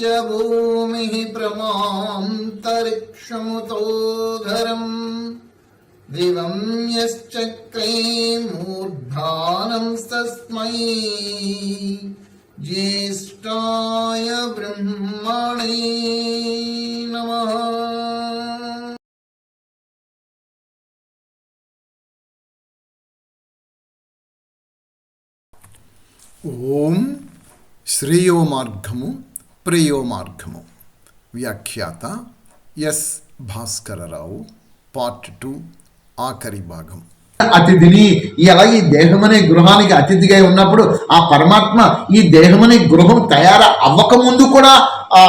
यस्य भूमिः प्रमान्तरिक्षमुतोधरम् दिवं यश्चक्रे मूर्धानंस्तस्मै ज्येष्ठाय ब्रह्मणे नमः ఓం శ్రేయో మార్గము ప్రేయో మార్గము వ్యాఖ్యాత ఎస్ భాస్కరరావు పార్ట్ టూ ఆఖరి భాగం. అతిథిని ఎలా ఈ దేహమనే గృహానికి అతిథిగా ఉన్నప్పుడు ఆ పరమాత్మ ఈ దేహమనే గృహం తయారు అవ్వక ముందు కూడా ఆ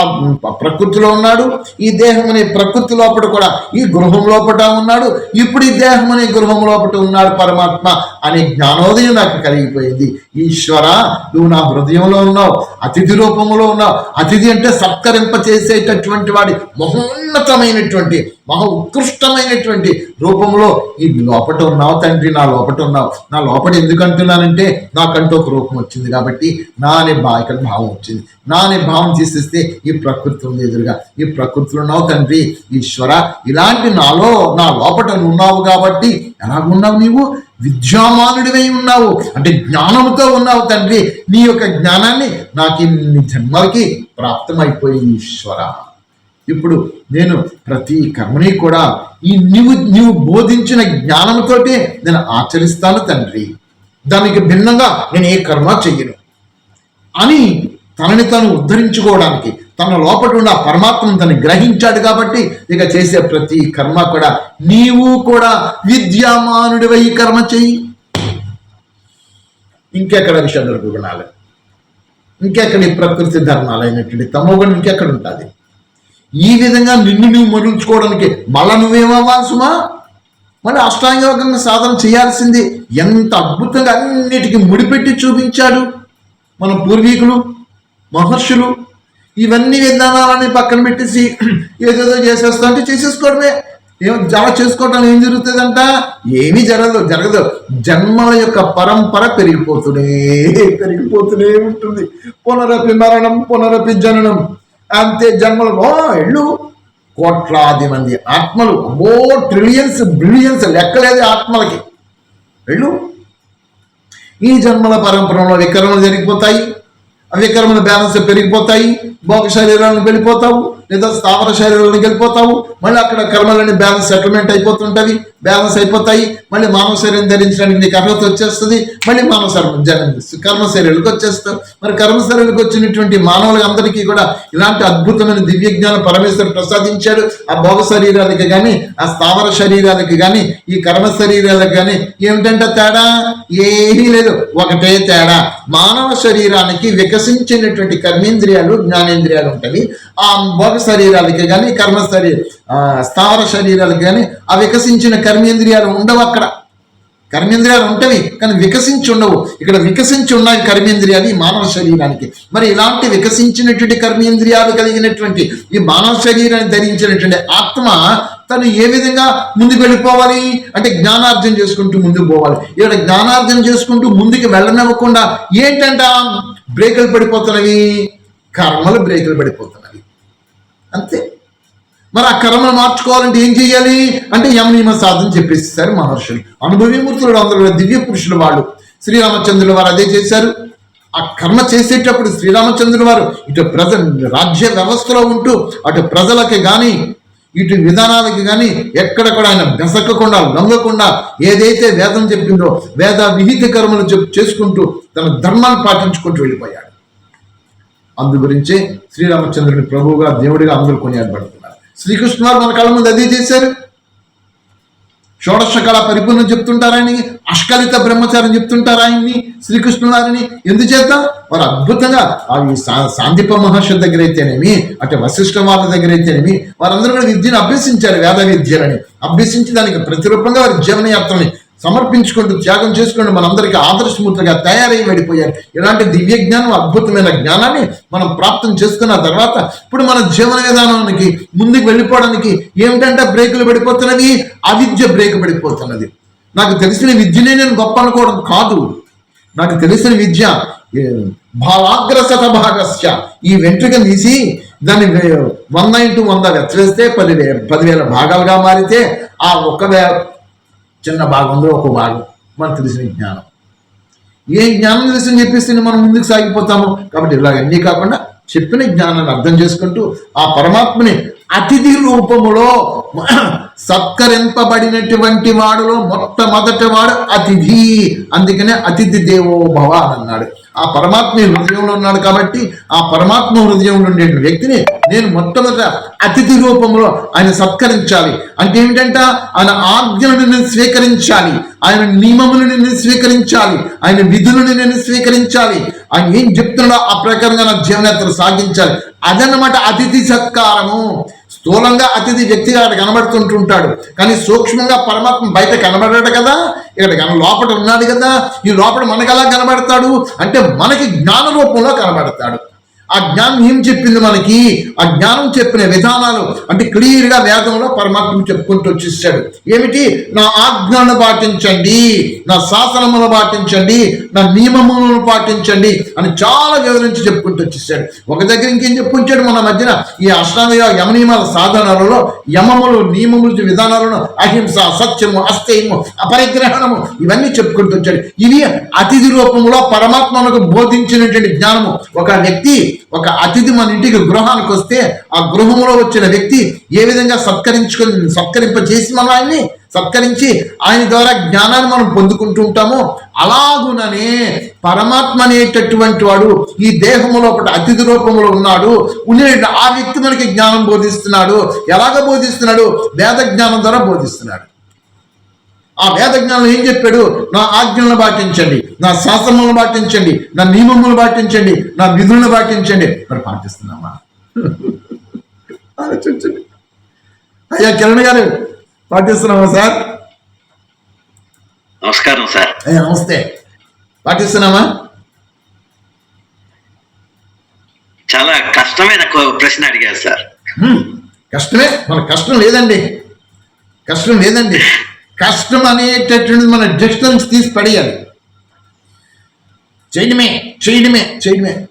ప్రకృతిలో ఉన్నాడు ఈ దేహం అనే ప్రకృతి లోపల కూడా ఈ గృహం లోపల ఉన్నాడు ఇప్పుడు ఈ దేహం అనే గృహం లోపల ఉన్నాడు పరమాత్మ అనే జ్ఞానోదయం నాకు కలిగిపోయింది. ఈశ్వర నువ్వు నా హృదయంలో ఉన్నావు అతిథి రూపంలో ఉన్నావు అతిథి అంటే సత్కరింప చేసేటటువంటి వాడి మహోన్నతమైనటువంటి మహా ఉత్కృష్టమైనటువంటి రూపంలో ఈ లోపట ఉన్నావు తండ్రి నా లోపట ఉన్నావు. నా లోపట ఎందుకు అంటున్నానంటే నాకంటూ ఒక రూపం వచ్చింది కాబట్టి నా అనే భా ఇక్కడ భావం వచ్చింది. నా అనే భావం తీసేస్తే ఈ ప్రకృతి ఉంది ఎదురుగా. ఈ ప్రకృతిలో ఉన్నావు తండ్రి. ఈశ్వర ఇలాంటి నాలో నా లోపట ఉన్నావు కాబట్టి ఎలాగున్నావు నీవు? విద్యామానుడివై ఉన్నావు. అంటే జ్ఞానంతో ఉన్నావు తండ్రి. నీ యొక్క జ్ఞానాన్ని నాకు ఇన్ని జన్మలకి ప్రాప్తమైపోయి ఈశ్వర. ఇప్పుడు నేను ప్రతి కర్మని కూడా ఈ నీవు నీవు బోధించిన జ్ఞానంతోటే నేను ఆచరిస్తాను తండ్రి. దానికి భిన్నంగా నేను ఏ కర్మ చెయ్యను. అని తనని తను ఉద్ధరించుకోవడానికి తన లోపల ఉన్న పరమాత్మను తను గ్రహించాడు కాబట్టి ఇక చేసే ప్రతి కర్మ కూడా నీవు కూడా విద్యామానుడివై ఈ కర్మ చెయ్యి. ఇంకెక్కడ విషయాలు గుణాలు ఇంకెక్కడ ఈ ప్రకృతి ధర్మాలు అయినటువంటి తమోగుణం ఇంకెక్కడ ఉంటుంది? ఈ విధంగా నిన్ను నువ్వు మరుల్చుకోవడానికి మళ్ళా నువ్వేమవ్వాలి సుమా? మళ్ళీ అష్టాంగయోగంగా సాధన చేయాల్సింది ఎంత అద్భుతంగా అన్నిటికీ ముడిపెట్టి చూపించాడు మన పూర్వీకులు మహర్షులు ఇవన్నీ విధానాలని పక్కన పెట్టేసి ఏదేదో చేసేస్తా అంటే చేసేసుకోవడమే. ఏం జమ చేసుకోవటం ఏం జరుగుతుందంట? ఏమీ జరగదు జరగదు. జన్మల యొక్క పరంపర పెరిగిపోతూనే పెరిగిపోతూనే ఉంటుంది. పునరపి మరణం పునరపి జననం అంతే జన్మలు. ఓ ఇళ్ళు కోట్లాది మంది ఆత్మలు. ఓ ట్రిలియన్స్ బిలియన్స్ లెక్కలేదు ఆత్మలకి. వెళ్ళు ఈ జన్మల పరంపరలో వికర్మలు జరిగిపోతాయి. అవికరమైన బ్యాలెన్స్ పెరిగిపోతాయి భోగ శరీరాలను వెళ్ళిపోతావు లేదా స్థావర శరీరాలను వెళ్ళిపోతావు మళ్ళీ అక్కడ కర్మలని బ్యాలెన్స్ సెటిల్మెంట్ అయిపోతుంటవి బ్యాలెన్స్ అయిపోతాయి మళ్ళీ మానవ శరీరం ధరించడానికి నీకు అర్హత వచ్చేస్తుంది మళ్ళీ మానవ శరీరం కర్మ శరీరాలకు వచ్చేస్తావు మరి కర్మ శరీరాలకు వచ్చినటువంటి మానవులు అందరికీ కూడా ఇలాంటి అద్భుతమైన దివ్య జ్ఞానం పరమేశ్వరుడు ప్రసాదించాడు. ఆ భోగ శరీరాలకి కానీ ఆ స్థావర శరీరాలకి కానీ ఈ కర్మ శరీరాలకు కానీ ఏమిటంటే తేడా? ఏమీ లేదు. ఒకటే తేడా. మానవ శరీరానికి వికసించినటువంటి కర్మేంద్రియాలు జ్ఞానేంద్రియాలు ఉంటాయి. ఆ భోగ శరీరాలకి కానీ కర్మ శరీర ఆ, స్థావర శరీరాలకి కానీ ఆ వికసించిన కర్మేంద్రియాలు ఉండవు అక్కడ. కర్మేంద్రియాలు ఉంటవి కానీ వికసించి ఉండవు. ఇక్కడ వికసించి ఉన్నాయి కర్మేంద్రియాలు ఈ మానవ శరీరానికి. మరి ఇలాంటి వికసించినటువంటి కర్మేంద్రియాలు కలిగినటువంటి ఈ మానవ శరీరాన్ని ధరించినటువంటి ఆత్మ తను ఏ విధంగా ముందుకు వెళ్ళిపోవాలి? అంటే జ్ఞానార్జన చేసుకుంటూ ముందుకు పోవాలి. ఇక్కడ జ్ఞానార్జన చేసుకుంటూ ముందుకు వెళ్ళనివ్వకుండా ఏంటంట? బ్రేకులు పడిపోతున్నవి. కర్మలు బ్రేకులు పడిపోతున్నవి. అంతే. మరి ఆ కర్మను మార్చుకోవాలంటే ఏం చేయాలి అంటే యమనియమ సాధన చెప్పేసేసారు మహర్షులు. అనుభవీమూర్తులు అందరూ దివ్య పురుషులు వాళ్ళు. శ్రీరామచంద్రుల వారు అదే చేశారు. ఆ కర్మ చేసేటప్పుడు శ్రీరామచంద్రుల వారు ఇటు ప్రజ రాజ్య వ్యవస్థలో ఉంటూ అటు ప్రజలకి కానీ ఇటు విధానాలకి కానీ ఎక్కడ కూడా ఆయన బెసకకుండా లొంగకుండా ఏదైతే వేదం చెప్పిందో వేద విహిత కర్మలు చెప్ చేసుకుంటూ తన ధర్మాన్ని పాటించుకుంటూ వెళ్ళిపోయాడు. అందు గురించే శ్రీరామచంద్రుని ప్రభువుగా దేవుడిగా అందరూ కొనియాడబడుతుంది శ్రీకృష్ణారు మన కళ్ళ ముందు అదే చేశారు. షోడశ కళ పరిపూర్ణం చెప్తుంటారాయని అష్కలిత బ్రహ్మచారం చెప్తుంటారాయన్ని శ్రీకృష్ణులారిని. ఎందుచేత? వారు అద్భుతంగా అవి శా- శాంతిప దగ్గర అయితేనేమి అంటే వశిష్ఠ వాళ్ళ దగ్గర అయితేనేమి వారందరూ కూడా విద్యను అభ్యసించారు వేద విద్యలని. అభ్యసించి దానికి ప్రతిరూపంగా వారి జీవనయాత్రని సమర్పించుకుంటూ త్యాగం చేసుకుంటూ మనందరికీ ఆదర్శమూర్తిగా తయారై వెళ్ళిపోయారు. ఇలాంటి దివ్య జ్ఞానం అద్భుతమైన జ్ఞానాన్ని మనం ప్రాప్తం చేసుకున్న తర్వాత ఇప్పుడు మన జీవన విధానానికి ముందుకు వెళ్ళిపోవడానికి ఏమిటంటే బ్రేకులు పడిపోతున్నది అవిద్య బ్రేక్ పడిపోతున్నది. నాకు తెలిసిన విద్యనే నేను గొప్ప అనుకోవడం కాదు. నాకు తెలిసిన విద్య భావాగ్రసత భావాగ్రశత భాగస్య. ఈ వెంట్రుక తీసి దాన్ని వంద ఇంటూ వంద వెచ్చవేస్తే పదివే పదివేల భాగాలుగా మారితే ఆ ఒక్క వే చిన్న భాగంలో ఒక భాగం. మనకు తెలిసిన జ్ఞానం. ఏ జ్ఞానం తెలిసి చెప్పేస్తే మనం ముందుకు సాగిపోతాము? కాబట్టి ఇలాగన్నీ కాకుండా చెప్పిన జ్ఞానాన్ని అర్థం చేసుకుంటూ ఆ పరమాత్మని అతిథి రూపములో సత్కరింపబడినటువంటి వాడులో మొట్టమొదటి వాడు అతిథి. అందుకనే అతిథి దేవో భవ అని అన్నాడు. ఆ పరమాత్మ హృదయంలో ఉన్నాడు కాబట్టి ఆ పరమాత్మ హృదయంలో ఉండే వ్యక్తిని నేను మొట్టమొదట అతిథి రూపంలో ఆయన సత్కరించాలి. అంటే ఏమిటంట? ఆయన ఆజ్ఞలను నేను స్వీకరించాలి. ఆయన నియమములను నేను స్వీకరించాలి. ఆయన విధులను నేను స్వీకరించాలి. ఆయన ఏం చెప్తున్నాడో ఆ ప్రకారంగా నా జీవనయాత్ర సాగించాలి. అదన్నమాట అతిథి సత్కారము. స్థూలంగా అతిథి వ్యక్తిగా అక్కడ కనబడుతుంటుంటాడు. కానీ సూక్ష్మంగా పరమాత్మ బయట కనబడాడు కదా. ఇక్కడ కన లోపల ఉన్నాడు కదా. ఈ లోపల మనకు ఎలా కనబడతాడు? అంటే మనకి జ్ఞాన రూపంలో కనబడతాడు. ఆ జ్ఞానం ఏం చెప్పింది మనకి? ఆ జ్ఞానం చెప్పిన విధానాలు అంటే క్లియర్గా వేదంలో పరమాత్మ చెప్పుకుంటూ వచ్చేసాడు. ఏమిటి? నా ఆజ్ఞను పాటించండి నా శాసనమును పాటించండి నా నియమములను పాటించండి అని చాలా వివరించి చెప్పుకుంటూ వచ్చేసాడు. ఒక దగ్గర ఇంకేం చెప్పుకుంటాడు మన మధ్యన? ఈ అష్టామయ యమ నియమాల సాధనాలలో యమములు నియమములు విధానాలను అహింస సత్యము అస్థేయము అపరిగ్రహణము ఇవన్నీ చెప్పుకుంటూ వచ్చాడు. ఇవి అతిథి రూపంలో పరమాత్మకు బోధించినటువంటి జ్ఞానము. ఒక వ్యక్తి ఒక అతిథి మన ఇంటికి గృహానికి వస్తే ఆ గృహంలో వచ్చిన వ్యక్తి ఏ విధంగా సత్కరించుకొని సత్కరింప చేసి మనం ఆయన్ని సత్కరించి ఆయన ద్వారా జ్ఞానాన్ని మనం పొందుకుంటూ ఉంటామో అలాగుననే పరమాత్మ అనేటటువంటి వాడు ఈ దేహములో ఒకటి అతిథి రూపంలో ఉన్నాడు. ఉండే ఆ వ్యక్తి మనకి జ్ఞానం బోధిస్తున్నాడు. ఎలాగ బోధిస్తున్నాడు? వేద జ్ఞానం ద్వారా బోధిస్తున్నాడు. ఆ వేద జ్ఞానం ఏం చెప్పాడు? నా ఆజ్ఞలను పాటించండి. నా శాస్త్రములను పాటించండి. నా నియమములు పాటించండి. నా విధులను పాటించండి. మరి పాటిస్తున్నామా? ఆలోచించండి. అయ్యా కిరణ్ గారు పాటిస్తున్నామా సార్? నమస్కారం సార్. అయ్యా నమస్తే. పాటిస్తున్నామా? చాలా కష్టమైన ప్రశ్న అడిగారు సార్. కష్టమే? మన కష్టం లేదండి. కష్టం లేదండి. కష్టం అనేటటువంటి మన డిస్టెన్స్ తీసి పడేయాలి. చేయడమే చేయడమే చేయడమే.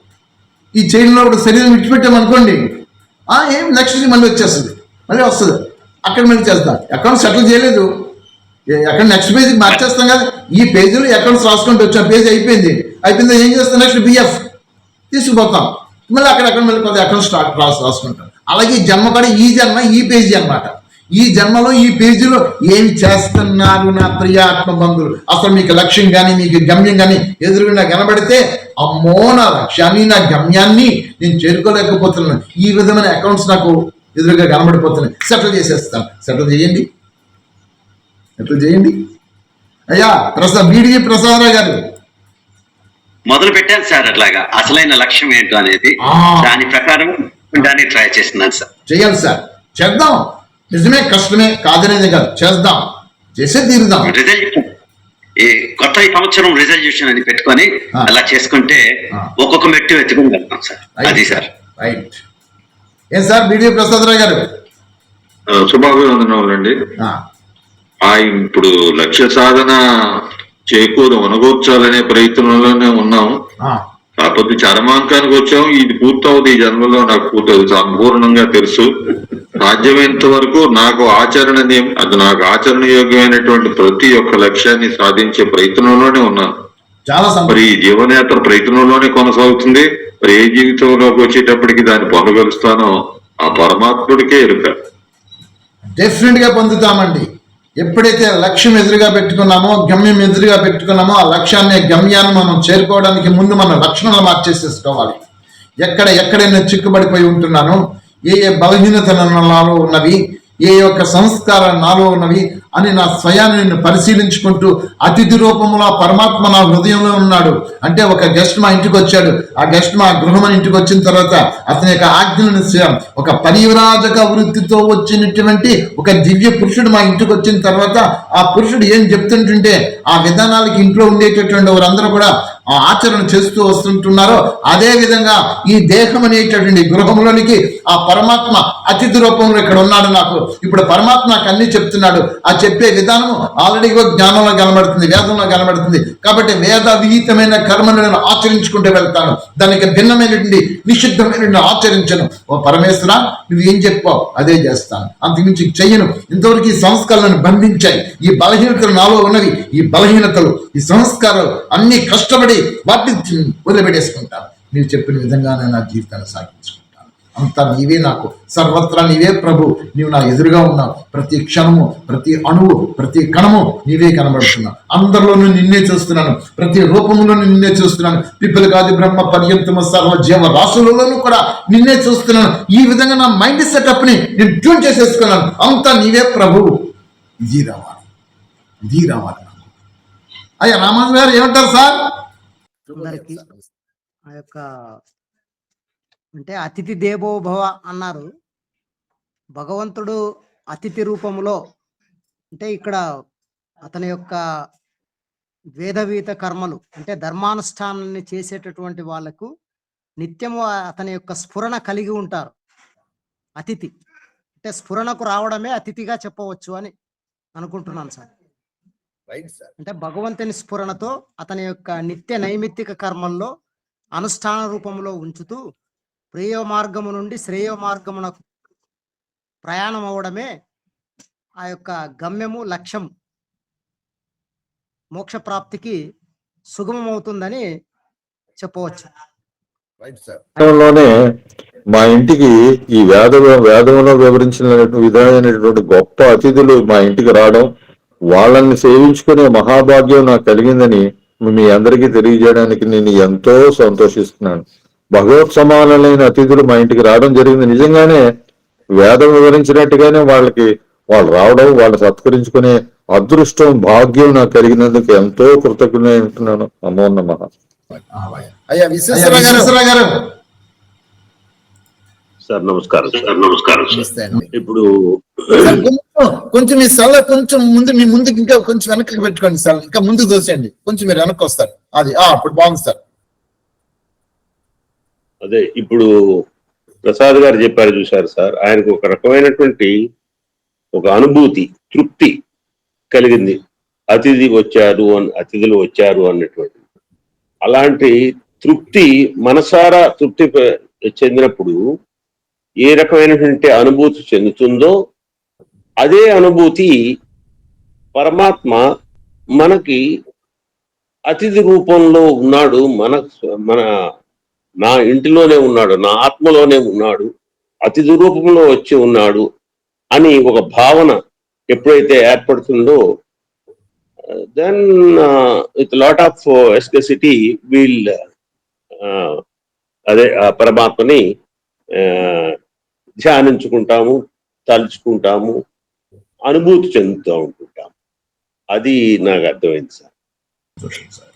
ఈ చేయడంలో కూడా శరీరం విడిచిపెట్టామనుకోండి ఆ ఏం నెక్స్ట్ మళ్ళీ వచ్చేస్తుంది. మళ్ళీ వస్తుంది. అక్కడ మళ్ళీ చేస్తాం. అకౌంట్ సెటిల్ చేయలేదు. ఎక్కడ నెక్స్ట్ పేజీకి మార్చేస్తాం కదా. ఈ పేజీలో అకౌంట్స్ రాసుకుంటూ వచ్చాం. పేజీ అయిపోయింది. అయిపోయింది ఏం చేస్తాం? నెక్స్ట్ బిఎఫ్ తీసుకుపోతాం. మళ్ళీ అక్కడ మళ్ళీ కొద్ది అకౌంట్ స్టార్ట్ రాసుకుంటాం. అలాగే జన్మ కూడా ఈ జన్మ ఈ పేజీ అన్నమాట. ఈ జన్మలో ఈ పేజీలో ఏం చేస్తున్నారు నా ప్రియాత్మ బంధువులు? అసలు మీకు లక్ష్యం కానీ మీకు గమ్యం కానీ ఎదురుగుండా కనబడితే అమ్మో నా లక్ష్యాన్ని నా గమ్యాన్ని నేను చేరుకోలేకపోతున్నాను. ఈ విధమైన అకౌంట్స్ నాకు ఎదురుగా కనబడిపోతున్నాయి. సెటిల్ చేసేస్తాను. సెటిల్ చేయండి. సెటిల్ చేయండి. అయ్యా ప్రసాద్ బీడీ ప్రసాదరావు గారు? మొదలు పెట్టాను సార్ అట్లాగా. అసలైన లక్ష్యం ఏంటో అనేది. దాని ప్రకారం దాన్ని ట్రై చేస్తున్నాను సార్. చేయాలి సార్. చేద్దాం. నిజమే కష్టమే కాదనేది కాదు. చేద్దాం. చేసే తీరుదాం. రిజల్యూషన్ ఈ కొత్త ఈ సంవత్సరం రిజల్యూషన్ అని పెట్టుకొని. అలా చేసుకుంటే. ఒక్కొక్క మెట్టు వెళ్తాం సార్. అది సార్. రైట్ ఏం సార్ బీడీ ప్రసాదరావు గారు? శుభాభివందనములండి ఆ, ఆ ఇప్పుడు లక్ష్య సాధన చేకూరు వనగొచ్చాలనే ప్రయత్నంలోనే ఉన్నాం. కాకపోతే చరమాంకానికి వచ్చాం. ఇది పూర్తవుతుంది. ఈ జన్మలో నాకు పూర్తవుతుంది. సంపూర్ణంగా తెలుసు. సాధ్యమైనంత వరకు నాకు ఆచరణ అది నాకు ఆచరణ యోగ్యమైనటువంటి ప్రతి ఒక్క లక్ష్యాన్ని సాధించే ప్రయత్నంలోనే ఉన్నాను. చాలా మరి ఈ జీవనయాత్ర ప్రయత్నంలోనే కొనసాగుతుంది. మరి ఏ జీవితంలోకి వచ్చేటప్పటికి దాన్ని పొందగలుస్తానో ఆ పరమాత్ముడికే ఎరుక. డెఫినెట్గా పొందుతామండి. ఎప్పుడైతే లక్ష్యం ఎదురుగా పెట్టుకున్నామో గమ్యం ఎదురుగా పెట్టుకున్నామో ఆ లక్ష్యాన్ని గమ్యాన్ని మనం చేరుకోవడానికి ముందు మన లక్షణాలు మార్చేసేసుకోవాలి. ఎక్కడ ఎక్కడైనా చిక్కుబడిపోయి ఉంటున్నాను ఏ ఏ బలహీనత నాలో ఉన్నవి ఏ యొక్క సంస్కారాలు నాలో ఉన్నవి అని నా స్వయాన్ని నేను పరిశీలించుకుంటూ అతిథి రూపంలో పరమాత్మ నా హృదయంలో ఉన్నాడు. అంటే ఒక గెస్ట్ మా ఇంటికి వచ్చాడు. ఆ గెస్ట్ మా గృహం అని ఇంటికి వచ్చిన తర్వాత అతని యొక్క ఆజ్ఞలను ఒక పరివరాజక వృత్తితో వచ్చినటువంటి ఒక దివ్య పురుషుడు మా ఇంటికి వచ్చిన తర్వాత ఆ పురుషుడు ఏం చెప్తుంటుంటే ఆ విధానాలకి ఇంట్లో ఉండేటటువంటి వారందరూ కూడా ఆచరణ చేస్తూ వస్తుంటున్నారో అదే విధంగా ఈ దేహం అనేటటువంటి గృహంలోనికి ఆ పరమాత్మ అతిథి రూపంలో ఇక్కడ ఉన్నాడు నాకు. ఇప్పుడు పరమాత్మ నాకు అన్ని చెప్తున్నాడు. ఆ చెప్పే విధానం ఆల్రెడీ జ్ఞానంలో కనబడుతుంది వేదంలో కనబడుతుంది. కాబట్టి వేద విహితమైన కర్మను నేను ఆచరించుకుంటూ వెళ్తాను. దానికి భిన్నమైనటువంటి నిషిద్ధమైనటువంటి ఆచరించను. ఓ పరమేశ్వర నువ్వు ఏం చెప్పావు? అదే చేస్తాను. అంతకుమించి చెయ్యను. ఇంతవరకు ఈ సంస్కారాలను బంధించాయి. ఈ బలహీనతలు నాలో ఉన్నవి. ఈ బలహీనతలు ఈ సంస్కారాలు అన్ని కష్టపడి వాటిని వదిలిపెట్టేసుకుంటాను మీరు చెప్పిన విధంగానే నా జీవితాన్ని సాగించుకుంటాను. అంతా నీవే నాకు. సర్వత్రా నీవే ప్రభు. నీవు నా ఎదురుగా ఉన్నావు ప్రతి క్షణము ప్రతి అణువు ప్రతి కణము నీవే కనబడుతున్నావు. అందరిలోనూ నిన్నే చూస్తున్నాను. ప్రతి రూపంలోనూ నిన్నే చూస్తున్నాను. పిప్పలు కాదు బ్రహ్మ పర్యంతమ సర్వ జీవ రాసులలోనూ కూడా నిన్నే చూస్తున్నాను. ఈ విధంగా నా మైండ్ సెటప్ని నేను ట్యూన్ చేసేసుకున్నాను. అంతా నీవే ప్రభు. ఇది రావాలి. ఇది రావాలి అయ్యా రామాజు గారు ఏమంటారు సార్? అందరికీ ఆ యొక్క అంటే అతిథి దేవోభవ అన్నారు. భగవంతుడు అతిథి రూపంలో అంటే ఇక్కడ అతని యొక్క వేదవీత కర్మలు అంటే ధర్మానుష్ఠానాన్ని చేసేటటువంటి వాళ్ళకు నిత్యము అతని యొక్క స్ఫురణ కలిగి ఉంటారు. అతిథి అంటే స్ఫురణకు రావడమే అతిథిగా చెప్పవచ్చు అని అనుకుంటున్నాను సార్. అంటే భగవంతుని స్ఫురణతో అతని యొక్క నిత్య నైమిత్తిక కర్మల్లో అనుష్ఠాన రూపంలో ఉంచుతూ ప్రేయ మార్గము నుండి శ్రేయ మార్గమునకు ప్రయాణం అవడమే ఆ యొక్క గమ్యము లక్ష్యం. మోక్ష ప్రాప్తికి సుగమం అవుతుందని చెప్పవచ్చు లోనే మా ఇంటికి ఈ వేద వేదంలో వివరించిన విధమైనటువంటి గొప్ప అతిథులు మా ఇంటికి రావడం వాళ్ళని సేవించుకునే మహాభాగ్యం నాకు కలిగిందని మీ అందరికీ తెలియజేయడానికి నేను ఎంతో సంతోషిస్తున్నాను. భగవత్ సమానులైన అతిథులు మా ఇంటికి రావడం జరిగింది. నిజంగానే వేదం వివరించినట్టుగానే వాళ్ళకి వాళ్ళు రావడం వాళ్ళు సత్కరించుకునే అదృష్టం భాగ్యం నాకు కలిగినందుకు ఎంతో కృతజ్ఞ ఉంటున్నాను. అమ్మో నమః. అయ్యా అయ్యా విశ్వేశ్వర గారు. విశ్వేశ్వర గారు. సార్ నమస్కారం సార్. నమస్కారం. ఇప్పుడు కొంచెం- కొంచెం మీ సెల్ కొంచెం ముందు మీ ముందుకు ఇంకా కొంచెం వెనక్కి పెట్టుకోండి సార్. ఇంకా ముందుకు దోసేయండి. కొంచెం మీరు వెనక్కి వస్తారు. అది ఆ ఇప్పుడు బాగుంది సార్. అదే ఇప్పుడు ప్రసాద్ గారు చెప్పారు చూశారు సార్. ఆయనకు ఒక రకమైనటువంటి ఒక అనుభూతి తృప్తి కలిగింది. అతిథి వచ్చారు అని అతిథులు వచ్చారు అన్నటువంటి అలాంటి తృప్తి మనసారా తృప్తి చెందినప్పుడు ఏ రకమైనటువంటి అనుభూతి చెందుతుందో అదే అనుభూతి పరమాత్మ మనకి అతిథి రూపంలో ఉన్నాడు మన మన నా ఇంటిలోనే ఉన్నాడు నా ఆత్మలోనే ఉన్నాడు అతిథి రూపంలో వచ్చి ఉన్నాడు అని ఒక భావన ఎప్పుడైతే ఏర్పడుతుందో then with lot of ecstasy we'll అదే పరమాత్మని ధ్యానించుకుంటాము తలుచుకుంటాము అనుభూతి చెందుతూ ఉంటుంటాము. అది నాకు అర్థమైంది సార్. సార్.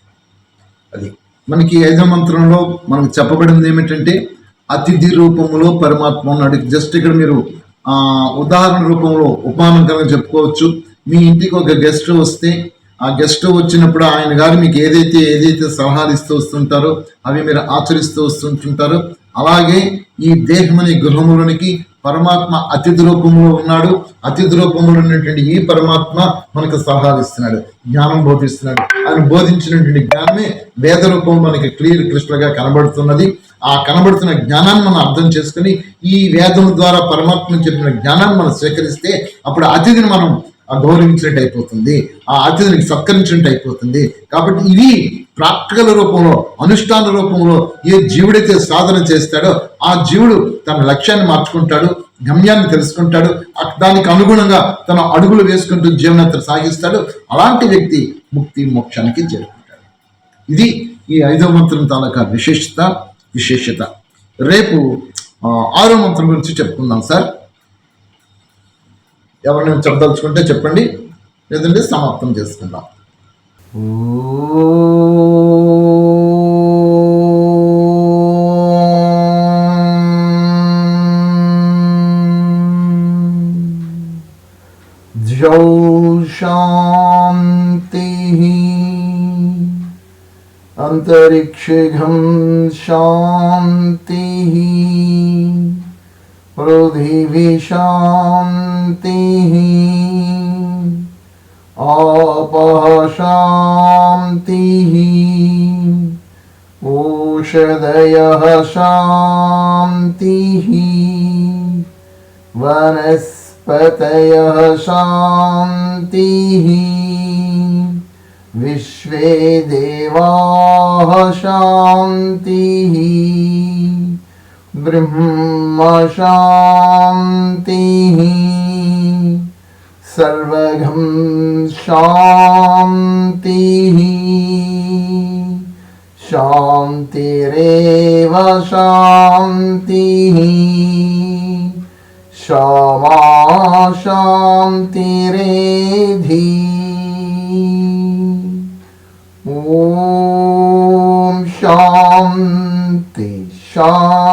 అది మనకి ఐదో మంత్రంలో మనకు చెప్పబడింది ఏమిటంటే అతిథి రూపంలో పరమాత్మ ఉన్నాడు. జస్ట్ ఇక్కడ మీరు ఆ ఉదాహరణ రూపంలో ఉపమానం కనుక చెప్పుకోవచ్చు. మీ ఇంటికి ఒక గెస్ట్ వస్తే ఆ గెస్ట్ వచ్చినప్పుడు ఆయన గారు మీకు ఏదైతే ఏదైతే సలహాలు ఇస్తూ వస్తుంటారో అవి మీరు ఆచరిస్తూ వస్తుంటుంటారో అలాగే ఈ దేహం గృహములోనికి పరమాత్మ అతిథి రూపంలో ఉన్నాడు. అతిథి రూపంలో ఉన్నటువంటి ఈ పరమాత్మ మనకు సలహాలు జ్ఞానం బోధిస్తున్నాడు. ఆయన బోధించినటువంటి జ్ఞానమే వేద రూపం మనకి క్లియర్ క్లిస్టర్గా కనబడుతున్నది. ఆ కనబడుతున్న జ్ఞానాన్ని మనం అర్థం చేసుకుని ఈ వేదం ద్వారా పరమాత్మ చెప్పిన జ్ఞానాన్ని మనం స్వీకరిస్తే అప్పుడు అతిథిని మనం గౌరవించినట్టు అయిపోతుంది. ఆ అతిథిని సత్కరించినట్టు అయిపోతుంది. కాబట్టి ఇవి ప్రాక్టికల్ రూపంలో అనుష్ఠాన రూపంలో ఏ జీవుడైతే సాధన చేస్తాడో ఆ జీవుడు తన లక్ష్యాన్ని మార్చుకుంటాడు గమ్యాన్ని తెలుసుకుంటాడు దానికి అనుగుణంగా తన అడుగులు వేసుకుంటూ జీవనయాత్ర సాగిస్తాడు అలాంటి వ్యక్తి ముక్తి మోక్షానికి చేరుకుంటాడు. ఇది ఈ ఐదవ మంత్రం తాలూకా విశేషత విశేషత. రేపు ఆరో మంత్రం గురించి చెప్పుకుందాం సార్. ఎవరిని చెప్పదలుచుకుంటే చెప్పండి లేదంటే సమాప్తం చేసుకుందాం. शान्तिः अन्तरिक्षघं शान्तिः पृथिवी शान्तिः आपः शान्तिः ओषधयः शान्तिः। वनस्पतयः शान्तिः। विश्वे देवाः शान्तिः। ब्रह्म शान्तिः। सर्वघं शान्तिः शान्तिरेव शान्तिः क्षमा शान्तिरेधि ॐ शान्ति शान्ति शान्तिः